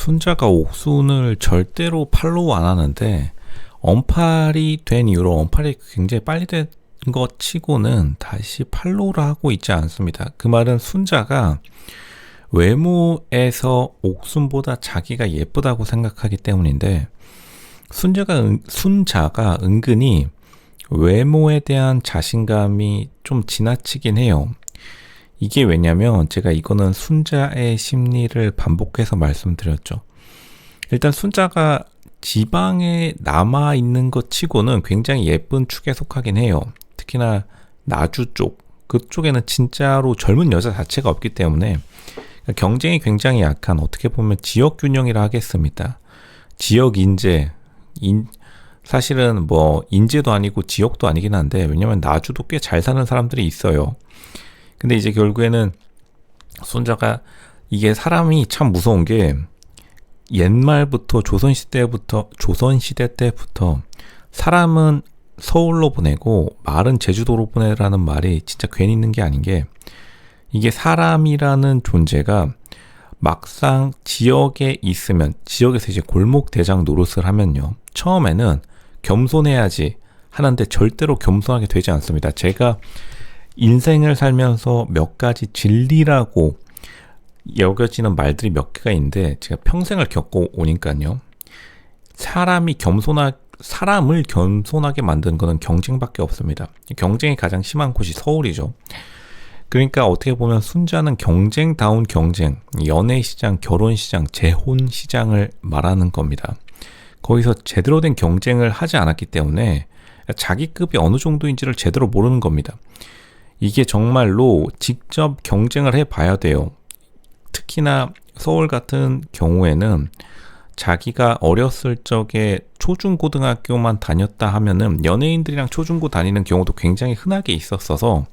순자가 옥순을 절대로 팔로우 안 하는데 언팔이 된 이후로 언팔이 굉장히 빨리 된 것 치고는 다시 팔로우를 하고 있지 않습니다. 그 말은 순자가 외모에서 옥순보다 자기가 예쁘다고 생각하기 때문인데 순자가 은, 순자가 은근히 외모에 대한 자신감이 좀 지나치긴 해요. 이게 왜냐면 제가 이거는 순자의 심리를 반복해서 말씀드렸죠. 일단 순자가 지방에 남아 있는 것 치고는 굉장히 예쁜 축에 속하긴 해요. 특히나 나주 쪽 그쪽에는 진짜로 젊은 여자 자체가 없기 때문에 경쟁이 굉장히 약한 어떻게 보면 지역 균형이라 하겠습니다. 지역 인재 인 사실은 뭐 인재도 아니고 지역도 아니긴 한데 왜냐면 나주도 꽤 잘 사는 사람들이 있어요. 근데 이제 결국에는 손자가 이게 사람이 참 무서운 게 옛말부터 조선시대부터 조선시대 때부터 사람은 서울로 보내고 말은 제주도로 보내라는 말이 진짜 괜히 있는 게 아닌 게 이게 사람이라는 존재가 막상 지역에 있으면 지역에서 이제 골목 대장 노릇을 하면요 처음에는 겸손해야지 하는데 절대로 겸손하게 되지 않습니다. 제가 인생을 살면서 몇 가지 진리라고 여겨지는 말들이 몇 개가 있는데 제가 평생을 겪고 오니까요. 사람이 겸손하 사람을 겸손하게 만든 것은 경쟁밖에 없습니다. 경쟁이 가장 심한 곳이 서울이죠. 그러니까 어떻게 보면 순자는 경쟁다운 경쟁, 연애 시장, 결혼 시장, 재혼 시장을 말하는 겁니다. 거기서 제대로 된 경쟁을 하지 않았기 때문에 자기 급이 어느 정도인지를 제대로 모르는 겁니다. 이게 정말로 직접 경쟁을 해 봐야 돼요. 특히나 서울 같은 경우에는 자기가 어렸을 적에 초중고등학교만 다녔다 하면은 연예인들이랑 초중고 다니는 경우도 굉장히 흔하게 있었어서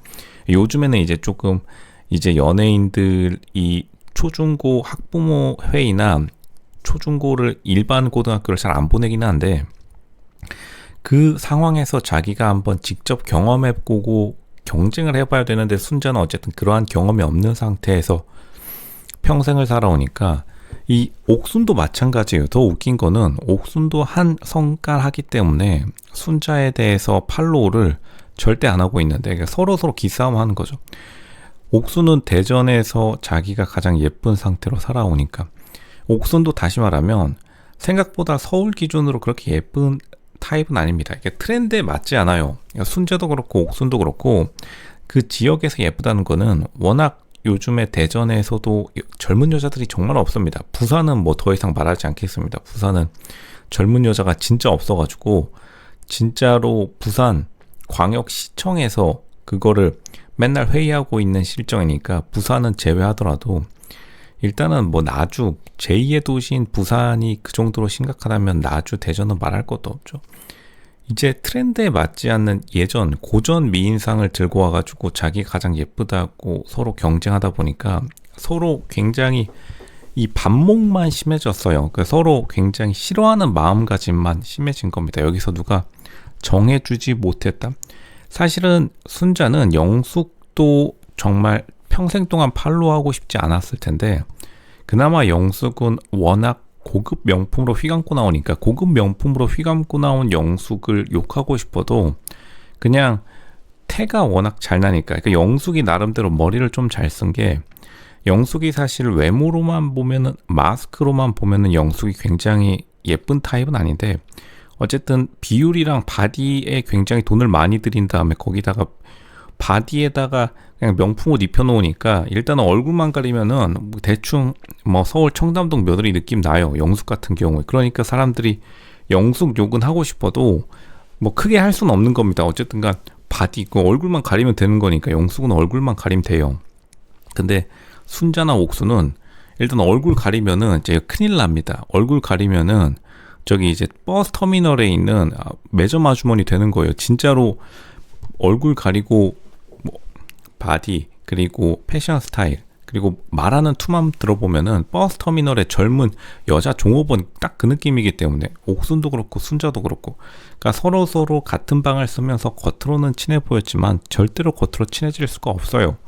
요즘에는 이제 조금 이제 연예인들이 초중고 학부모 회의나 초중고를 일반 고등학교를 잘 안 보내긴 한데 그 상황에서 자기가 한번 직접 경험해 보고 경쟁을 해봐야 되는데 순자는 어쨌든 그러한 경험이 없는 상태에서 평생을 살아오니까 이 옥순도 마찬가지예요. 더 웃긴 거는 옥순도 한 성깔 하기 때문에 순자에 대해서 팔로우를 절대 안 하고 있는데 그러니까 서로 서로 기싸움 하는 거죠. 옥순은 대전에서 자기가 가장 예쁜 상태로 살아오니까 옥순도 다시 말하면 생각보다 서울 기준으로 그렇게 예쁜 타입은 아닙니다. 이게 트렌드에 맞지 않아요. 그러니까 순재도 그렇고 옥순도 그렇고 그 지역에서 예쁘다는 거는 워낙 요즘에 대전에서도 젊은 여자들이 정말 없습니다. 부산은 뭐 더 이상 말하지 않겠습니다. 부산은 젊은 여자가 진짜 없어가지고 진짜로 부산 광역시청에서 그거를 맨날 회의하고 있는 실정이니까 부산은 제외하더라도 일단은 뭐 나주 제2의 도시인 부산이 그 정도로 심각하다면 나주 대전은 말할 것도 없죠. 이제 트렌드에 맞지 않는 예전 고전 미인상을 들고 와가지고 자기 가장 예쁘다고 서로 경쟁하다 보니까 서로 굉장히 이 반목만 심해졌어요. 그 서로 굉장히 싫어하는 마음가짐만 심해진 겁니다. 여기서 누가 정해주지 못했다. 사실은 순자는 영숙도 정말 평생 동안 팔로우하고 싶지 않았을 텐데 그나마 영숙은 워낙 고급 명품으로 휘감고 나오니까 고급 명품으로 휘감고 나온 영숙을 욕하고 싶어도 그냥 태가 워낙 잘 나니까 그러니까 영숙이 나름대로 머리를 좀 잘 쓴 게 영숙이 사실 외모로만 보면은 마스크로만 보면은 영숙이 굉장히 예쁜 타입은 아닌데 어쨌든 비율이랑 바디에 굉장히 돈을 많이 들인 다음에 거기다가 바디에다가 그냥 명품 옷 입혀놓으니까 일단은 얼굴만 가리면은 뭐 대충 뭐 서울 청담동 며느리 느낌 나요. 영숙 같은 경우에. 그러니까 사람들이 영숙 욕은 하고 싶어도 뭐 크게 할 수는 없는 겁니다. 어쨌든 간 바디 그 얼굴만 가리면 되는 거니까 영숙은 얼굴만 가리면 돼요. 근데 순자나 옥수는 일단 얼굴 가리면은 이제 큰일 납니다. 얼굴 가리면은 저기 이제 버스 터미널에 있는 아, 매점 아주머니 되는 거예요. 진짜로 얼굴 가리고 바디 그리고 패션 스타일 그리고 말하는 투만 들어보면은 버스 터미널의 젊은 여자 종업원 딱 그 느낌이기 때문에 옥순도 그렇고 순자도 그렇고 그러니까 서로 서로 같은 방을 쓰면서 겉으로는 친해 보였지만 절대로 겉으로 친해질 수가 없어요.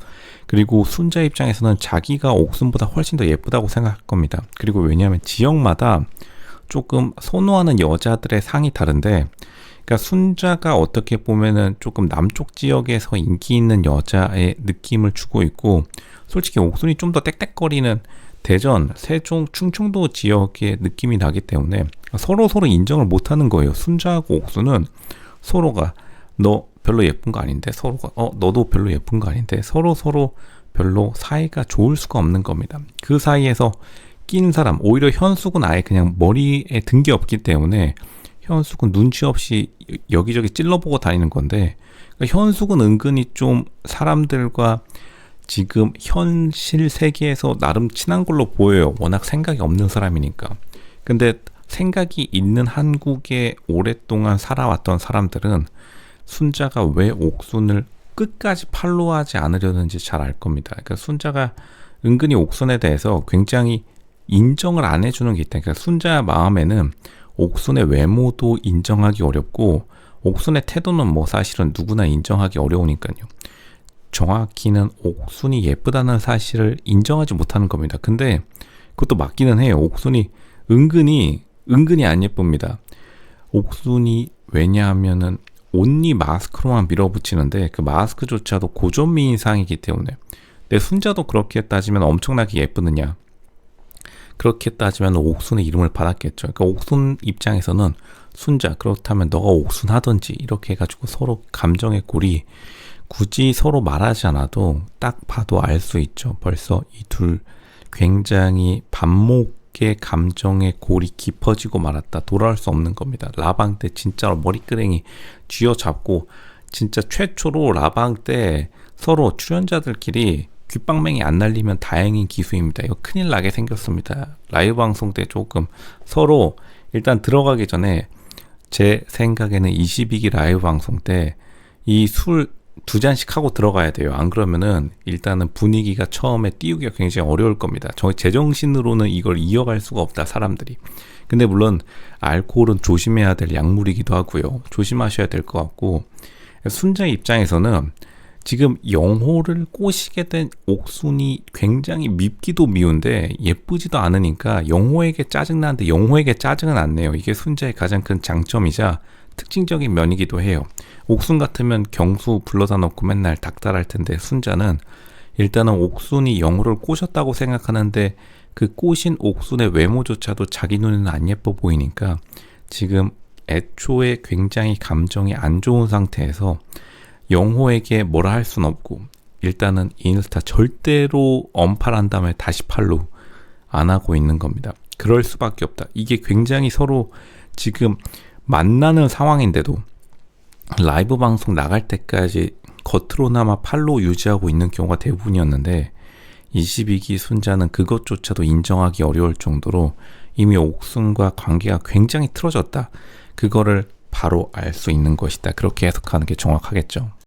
그리고 순자 입장에서는 자기가 옥순보다 훨씬 더 예쁘다고 생각할 겁니다. 그리고 왜냐하면 지역마다 조금 선호하는 여자들의 상이 다른데 그러니까 순자가 어떻게 보면은 조금 남쪽 지역에서 인기 있는 여자의 느낌을 주고 있고 솔직히 옥순이 좀 더 땡땡거리는 대전, 세종, 충청도 지역의 느낌이 나기 때문에 서로 서로 인정을 못 하는 거예요. 순자하고 옥순은 서로가 너 별로 예쁜 거 아닌데 서로가 어 너도 별로 예쁜 거 아닌데 서로 서로 별로 사이가 좋을 수가 없는 겁니다. 그 사이에서 낀 사람 오히려 현숙은 아예 그냥 머리에 든 게 없기 때문에 현숙은 눈치 없이 여기저기 찔러보고 다니는 건데 그러니까 현숙은 은근히 좀 사람들과 지금 현실 세계에서 나름 친한 걸로 보여요. 워낙 생각이 없는 사람이니까. 근데 생각이 있는 한국에 오랫동안 살아왔던 사람들은 순자가 왜 옥순을 끝까지 팔로우하지 않으려는지 잘 알 겁니다. 그러니까 순자가 은근히 옥순에 대해서 굉장히 인정을 안 해주는 게 있다. 그러니까 순자 마음에는 옥순의 외모도 인정하기 어렵고 옥순의 태도는 뭐 사실은 누구나 인정하기 어려우니까요. 정확히는 옥순이 예쁘다는 사실을 인정하지 못하는 겁니다. 근데 그것도 맞기는 해요. 옥순이 은근히 은근히 안 예쁩니다. 옥순이 왜냐하면은 온리 마스크로만 밀어붙이는데 그 마스크조차도 고전미인상이기 때문에 내 순자도 그렇게 따지면 엄청나게 예쁘느냐 그렇게 따지면 옥순의 이름을 받았겠죠. 그러니까 옥순 입장에서는 순자 그렇다면 너가 옥순 하든지 이렇게 해가지고 서로 감정의 골이 굳이 서로 말하지 않아도 딱 봐도 알 수 있죠. 벌써 이 둘 굉장히 반목의 감정의 골이 깊어지고 말았다. 돌아올 수 없는 겁니다. 라방 때 진짜로 머리끄댕이 쥐어잡고 진짜 최초로 라방 때 서로 출연자들끼리 귓방맹이 안 날리면 다행인 기수입니다. 이거 큰일 나게 생겼습니다. 라이브 방송 때 조금 서로 일단 들어가기 전에 제 생각에는 22기 라이브 방송 때 이 술 두 잔씩 하고 들어가야 돼요. 안 그러면은 일단은 분위기가 처음에 띄우기가 굉장히 어려울 겁니다. 저 제정신으로는 이걸 이어갈 수가 없다, 사람들이. 근데 물론 알코올은 조심해야 될 약물이기도 하고요. 조심하셔야 될 것 같고 순자 입장에서는 지금 영호를 꼬시게 된 옥순이 굉장히 밉기도 미운데 예쁘지도 않으니까 영호에게 짜증나는데 영호에게 짜증은 안 내요. 이게 순자의 가장 큰 장점이자 특징적인 면이기도 해요. 옥순 같으면 경수 불러다 놓고 맨날 닥달할 텐데 순자는 일단은 옥순이 영호를 꼬셨다고 생각하는데 그 꼬신 옥순의 외모조차도 자기 눈에는 안 예뻐 보이니까 지금 애초에 굉장히 감정이 안 좋은 상태에서 영호에게 뭐라 할 순 없고 일단은 인스타 절대로 언팔한 다음에 다시 팔로 안 하고 있는 겁니다. 그럴 수밖에 없다. 이게 굉장히 서로 지금 만나는 상황인데도 라이브 방송 나갈 때까지 겉으로나마 팔로 유지하고 있는 경우가 대부분이었는데 22기 순자는 그것조차도 인정하기 어려울 정도로 이미 옥순과 관계가 굉장히 틀어졌다. 그거를 바로 알 수 있는 것이다. 그렇게 해석하는 게 정확하겠죠.